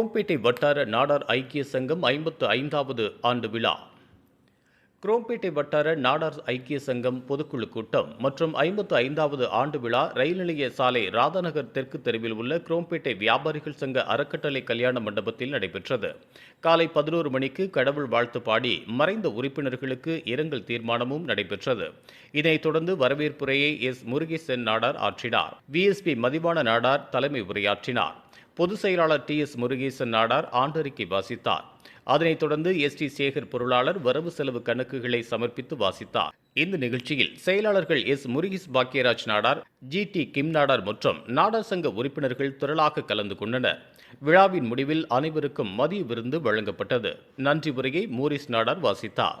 குரோம்பேட்டை வட்டார நாடார் ஐக்கிய சங்கம் ஐம்பத்து ஐந்தாவது ஆண்டு விழா. குரோம்பேட்டை வட்டார நாடார் ஐக்கிய சங்கம் பொதுக்குழு கூட்டம் மற்றும் ஐம்பத்து ஐந்தாவது ஆண்டு விழா ரயில் நிலைய சாலை ராதாநகர் தெற்கு தெருவில் உள்ள குரோம்பேட்டை வியாபாரிகள் சங்க அறக்கட்டளை கல்யாண மண்டபத்தில் நடைபெற்றது. காலை பதினோரு மணிக்கு கடவுள் வாழ்த்து பாடி மறைந்த உறுப்பினர்களுக்கு இரங்கல் தீர்மானமும் நடைபெற்றது. இதனைத் தொடர்ந்து வரவேற்புரையை எஸ். முருகேசன் நாடார் ஆற்றினார். விஎஸ்பி மதிவான நாடார் தலைமை உரையாற்றினார். பொதுச் செயலாளர் டி எஸ் முருகேசன் நாடார் ஆண்டறிக்கை வாசித்தார். அதனைத் தொடர்ந்து எஸ் டி சேகர் பொருளாளர் வரவு செலவு கணக்குகளை சமர்ப்பித்து வாசித்தார். இந்த நிகழ்ச்சியில் செயலாளர்கள் எஸ் முருகிஸ் பாக்கியராஜ் நாடார் ஜி டி கிம் நாடார் மற்றும் நாடார் சங்க உறுப்பினர்கள் திரளாக கலந்து கொண்டனர். விழாவின் முடிவில் அனைவருக்கும் மதிய விருந்து வழங்கப்பட்டது. நன்றி உரையை மூரிஸ் நாடார் வாசித்தார்.